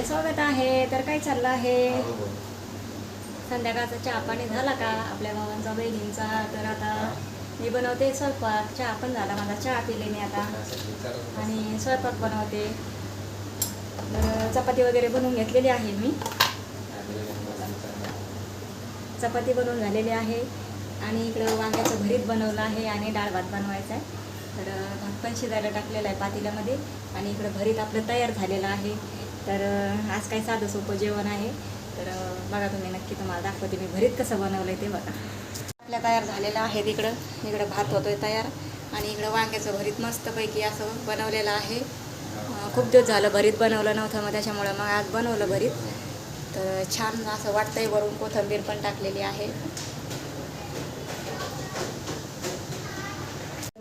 व्हिडिओमध्ये स्वागत आहे. तर काय चाललं आहे? संध्याकाळचा चहा पाणी झाला का आपल्या भावांचा बहिणींचा? तर आता मी बनवते स्वयंपाक. चहा पण झाला माझा. चहा पिले मी आता. आणि स्वयंपाक बनवते. तर चपाती वगैरे बनवून घेतलेली आहे मी. चपाती बनवून झालेली आहे. आणि इकडं वांग्याचं भरीत बनवलं आहे आणि डाळ भात बनवायचा आहे. तर भात पण शिजायला टाकलेला आहे पातेल्यामध्ये आणि इकडं भरीत आपलं तयार झालेलं आहे. तर आज काय साधं सोपं जेवण आहे. तर बघा तुम्ही नक्की तुम्हाला दाखवते मी भरीत कसं बनवलं आहे ते बघा. आपल्या तयार झालेलं आहे तिकडं. इकडं भात होतोय तयार. आणि इकडं वांग्याचं भरीत मस्तपैकी असं बनवलेलं आहे. खूप दिवस झालं भरीत बनवलं नव्हतं मग त्याच्यामुळं मग आज बनवलं भरीत. तर छान असं वाटतंय वरून कोथिंबीर पण टाकलेली आहे.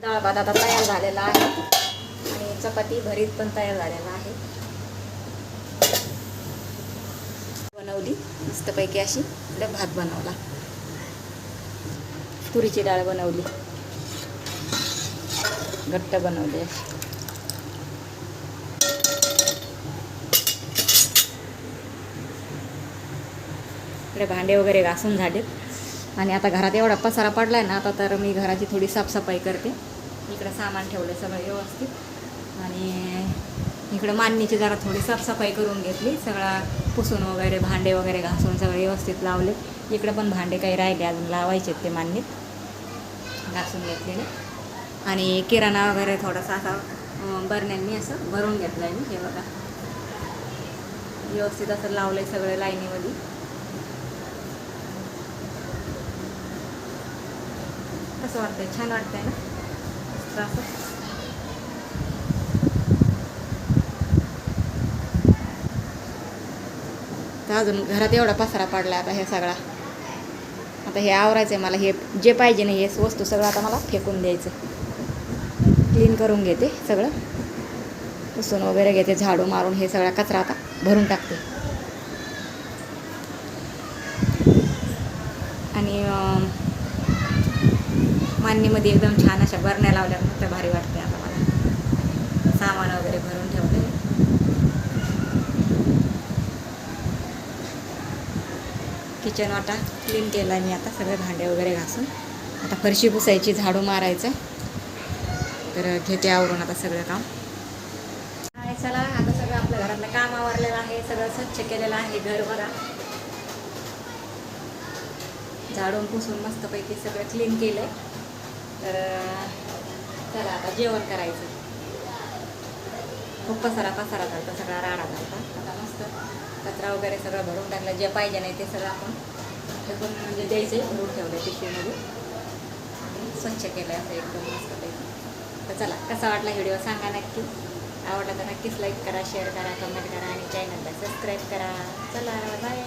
डाळ भात आता तयार झालेला आहे. आणि चपाती भरीत पण तयार झालेला आहे. बनवली. मस्तपैकी अशी इकडे भात बनवला. तुरीची डाळ बनवली. घट्ट बनवली अशी. इकडे भांडे वगैरे घासून झालेत. आणि आता घरात एवढा पसारा पडलाय ना आता तर मी घराची थोडी साफसफाई करते. इकडं सामान ठेवलं सगळं व्यवस्थित. आणि इकडं मांडणीची जरा थोडी साफसफाई करून घेतली. सगळा पुसून वगैरे भांडे वगैरे घासून सगळे व्यवस्थित लावले. इकडं पण भांडे काही राहिले अजून लावायचे ते मान्यत घासून घेतलेले. आणि किराणा वगैरे थोडासा असा बरण्यांनी असं भरून घेतलं आहे मी हे बघा. व्यवस्थित असं लावलं आहे सगळं लाईनीमध्ये. कसं वाटतंय? छान वाटतंय ना? असं. तर अजून घरात एवढा पसारा पडला आता हे सगळा. आता हे आवरायचं आहे मला हे जे पाहिजे नाही हे वस्तू सगळं आता मला फेकून द्यायचं क्लीन करून घेते सगळं. पुसून वगैरे घेते झाडू मारून हे सगळा कचरा आता भरून टाकते. आणि मान्यमध्ये एकदम छान अशा बरण्या लावल्या तर भारी वाटते आता मला. सामान वगैरे भरून ठेवते किचन वाटा क्लीन केला मी आता. सगळे भांडे वगैरे घासून. आता फरशी पुसायची झाडू मारायचं. तर घेते आवरून आता सगळं काम. आहे चला. आता सगळं आपल्या घरातलं काम आवरलेलं आहे. सगळं स्वच्छ केलेलं आहे घर बघा. झाडून पुसून मस्तपैकी सगळं क्लीन केलं तर चला आता जेवण करायचं. खूप पसारा पसारा झालता सगळा राडा झालता. आता मस्त कचरा वगैरे सगळं भरून टाकला. जे पाहिजे नाही ते सगळं आपण फेकून म्हणजे द्यायचे भरून ठेवलं पिशवीमध्ये. आणि स्वच्छ केलं असं एकदम मस्त तर चला कसा वाटला व्हिडिओ सांगा नक्की. आवडला तर नक्कीच लाईक करा शेअर करा कमेंट करा आणि चॅनलला सबस्क्राईब करा. चला बाय